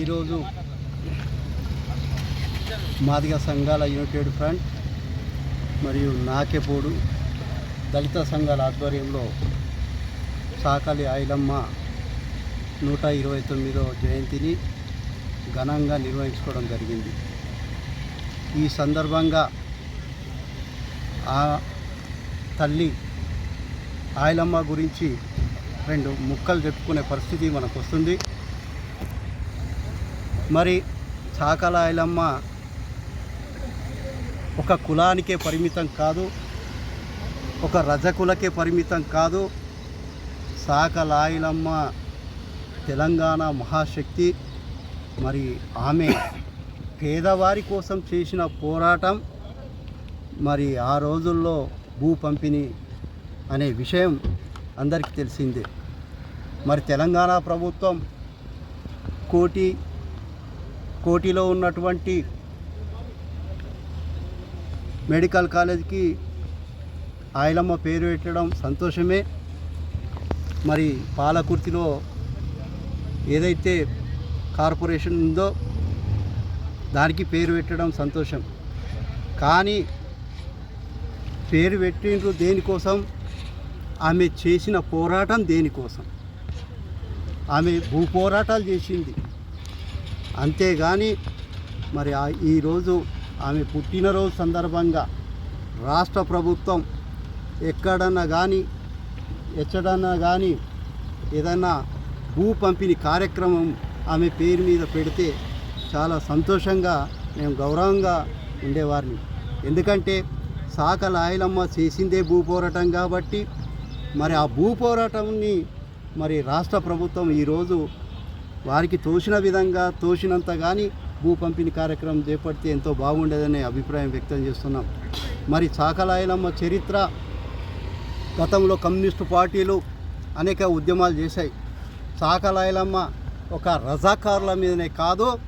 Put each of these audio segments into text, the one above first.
ఈరోజు మాదిగ సంఘాల United front మరియు నాకెపోడు దళిత సంఘాల ఆధ్వర్యంలో సాకలి ఆయిలమ్మ నూట ఇరవై తొమ్మిదో జయంతిని ఘనంగా నిర్వహించుకోవడం జరిగింది. ఈ సందర్భంగా ఆ తల్లి ఆయిలమ్మ గురించి రెండు ముక్కలు చెప్పుకునే పరిస్థితి మనకు వస్తుంది మరి చాకలాయలమ్మ ఒక కులానికే పరిమితం కాదు ఒక రజకులకే పరిమితం కాదు. సాకలాయిలమ్మ తెలంగాణ మహాశక్తి. మరి ఆమె పేదవారి కోసం చేసిన పోరాటం మరి ఆ రోజుల్లో భూ పంపిణీ అనే విషయం అందరికీ తెలిసిందే. మరి తెలంగాణ ప్రభుత్వం కోటి కోటిలో ఉన్నటువంటి మెడికల్ కాలేజీకి ఆయలమ్మ పేరు పెట్టడం సంతోషమే. మరి పాలకుర్తిలో ఏదైతే కార్పొరేషన్ ఉందో దానికి పేరు పెట్టడం సంతోషం. కానీ పేరు పెట్టిండ్రు దేనికోసం? ఆమె చేసిన పోరాటం దేనికోసం? ఆమె భూ పోరాటాలు చేసింది. అంతేగాని మరి ఈరోజు ఆమె పుట్టినరోజు సందర్భంగా రాష్ట్ర ప్రభుత్వం ఎక్కడన్నా కానీ ఎక్కడన్నా కానీ ఏదైనా భూ పంపిణీ కార్యక్రమం ఆమె పేరు మీద పెడితే చాలా సంతోషంగా మేము గౌరవంగా ఉండేవారిని. ఎందుకంటే సాకల ఆయలమ్మ చేసిందే భూ పోరాటం కాబట్టి మరి ఆ భూ పోరాటంని మరి రాష్ట్ర ప్రభుత్వం ఈరోజు వారికి తోసిన విధంగా తోసినంత కానీ భూ పంపిణీ కార్యక్రమం చేపడితే ఎంతో బాగుండేదనే అభిప్రాయం వ్యక్తం చేస్తున్నాం. మరి చాకలాయలమ్మ చరిత్ర గతంలో కమ్యూనిస్టు పార్టీలు అనేక ఉద్యమాలు చేశాయి. చాకలాయలమ్మ ఒక రజాకారుల మీదనే కాదు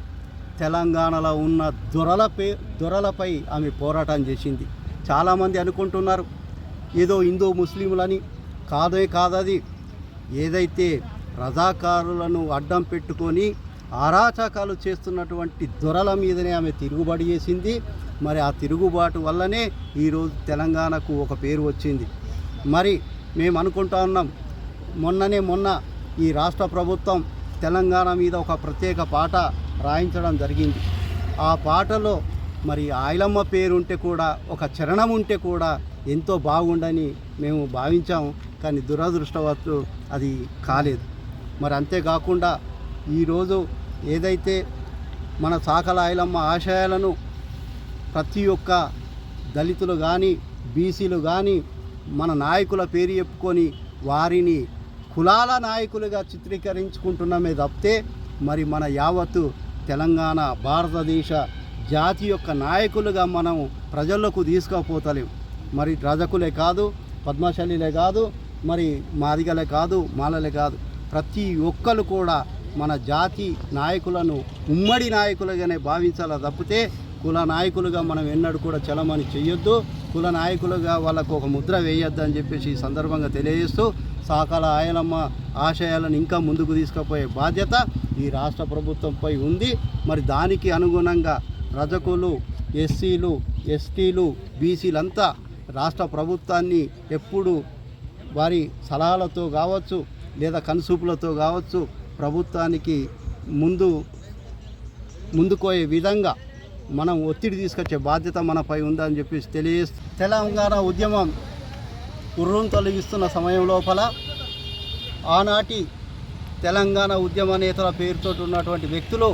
తెలంగాణలో ఉన్న దొరలపై దొరలపై ఆమె పోరాటం చేసింది. చాలామంది అనుకుంటున్నారు ఏదో హిందూ ముస్లింలని కాదే కాదది. ఏదైతే రజాకారులను అడ్డం పెట్టుకొని అరాచకాలు చేస్తున్నటువంటి దొరల మీదనే ఆమె తిరుగుబడి చేసింది. మరి ఆ తిరుగుబాటు వల్లనే ఈరోజు తెలంగాణకు ఒక పేరు వచ్చింది. మరి మేము అనుకుంటా ఉన్నాం మొన్ననే మొన్న ఈ రాష్ట్ర ప్రభుత్వం తెలంగాణ మీద ఒక ప్రత్యేక పాట రాయించడం జరిగింది. ఆ పాటలో మరి ఆయలమ్మ పేరు ఉంటే కూడా ఒక చరణం ఉంటే కూడా ఎంతో బాగుండని మేము భావించాము. కానీ దురదృష్టవత్తు అది కాలేదు. మరి అంతేకాకుండా ఈరోజు ఏదైతే మన సాకలాయలమ్మ ఆశయాలను ప్రతి ఒక్క దళితులు కానీ బీసీలు కానీ మన నాయకుల పేరు చెప్పుకొని వారిని కులాల నాయకులుగా చిత్రీకరించుకుంటున్నామే తప్పితే మరి మన యావత్తు తెలంగాణ భారతదేశ జాతి యొక్క నాయకులుగా మనం ప్రజలకు తీసుకుపోతలేం. మరి రజకులే కాదు పద్మశాలిలే కాదు మరి మాదిగలే కాదు మాలలే కాదు. ప్రతి ఒక్కరు కూడా మన జాతి నాయకులను ఉమ్మడి నాయకులుగానే భావించాలా తప్పితే కుల నాయకులుగా మనం ఎన్నడూ కూడా చలమని చెయ్యొద్దు. కుల నాయకులుగా వాళ్ళకు ఒక ముద్ర వేయొద్దు అని చెప్పేసి ఈ సందర్భంగా తెలియజేస్తూ సాకాల ఆయలమ్మ ఆశయాలను ఇంకా ముందుకు తీసుకుపోయే బాధ్యత ఈ రాష్ట్ర ప్రభుత్వంపై ఉంది. మరి దానికి అనుగుణంగా రజకులు ఎస్సీలు ఎస్టీలు బీసీలంతా రాష్ట్ర ప్రభుత్వాన్ని ఎప్పుడు వారి సలహాలతో కావచ్చు లేదా కనుసూపులతో కావచ్చు ప్రభుత్వానికి ముందు ముందుకోయే విధంగా మనం ఒత్తిడి తీసుకొచ్చే బాధ్యత మనపై ఉందని చెప్పేసి తెలియజేస్తూ తెలంగాణ ఉద్యమం ఉర్రం తొలగిస్తున్న సమయం లోపల ఆనాటి తెలంగాణ ఉద్యమ నేతల పేరుతో ఉన్నటువంటి వ్యక్తులు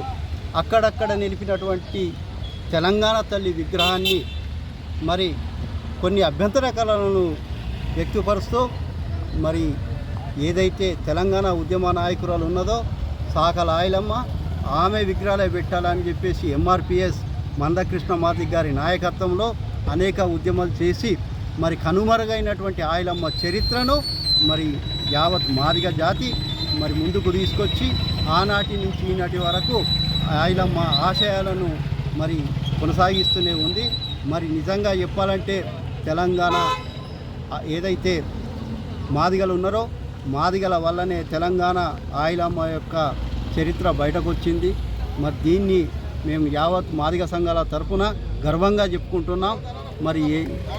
అక్కడక్కడ నిలిపినటువంటి తెలంగాణ తల్లి విగ్రహాన్ని మరి కొన్ని అభ్యంతరకలను వ్యక్తపరుస్తూ మరి ఏదైతే తెలంగాణ ఉద్యమ నాయకురాలు ఉన్నదో సాకల ఆయలమ్మ ఆమె విగ్రహాలే పెట్టాలని చెప్పేసి ఎంఆర్పిఎస్ మందకృష్ణ మాది గారి నాయకత్వంలో అనేక ఉద్యమాలు చేసి మరి కనుమరుగైనటువంటి ఆయలమ్మ చరిత్రను మరి యావత్ మాదిగ జాతి మరి ముందుకు తీసుకొచ్చి ఆనాటి నుంచి ఈనాటి వరకు ఆయలమ్మ ఆశయాలను మరి కొనసాగిస్తూనే ఉంది. మరి నిజంగా చెప్పాలంటే తెలంగాణ ఏదైతే మాదిగలు ఉన్నారో మాదిగల వల్లనే తెలంగాణ ఆయిలమ్మ యొక్క చరిత్ర బయటకు వచ్చింది మరి దీన్ని మేము యావత్ మాదిగ సంఘాల తరఫున గర్వంగా చెప్పుకుంటున్నాం. మరి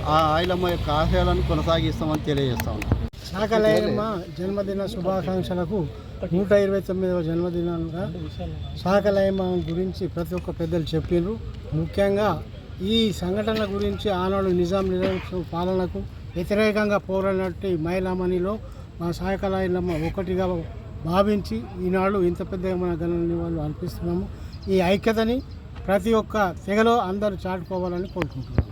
ఆ ఆయిలమ్మ యొక్క ఆశయాలను కొనసాగిస్తామని తెలియజేస్తా ఉన్నాం. జన్మదిన శుభాకాంక్షలకు నూట ఇరవై తొమ్మిదవ జన్మదినాలుగా శాఖలయమ్మ గురించి ప్రతి ఒక్క పెద్దలు చెప్పిండ్రు ముఖ్యంగా ఈ సంఘటనల గురించి ఆనాడు నిజాం నిజాం పాలనకు వ్యతిరేకంగా పోరాడినట్టు మైలామణిలో మా శాఖలయమ్మ ఒకటిగా భావించి ఈనాడు ఇంత పెద్దగా మన ఘన వాళ్ళు అర్పిస్తున్నాము. ఈ ఐక్యతని ప్రతి ఒక్క తెగలో అందరూ చాటుకోవాలని కోరుకుంటున్నాను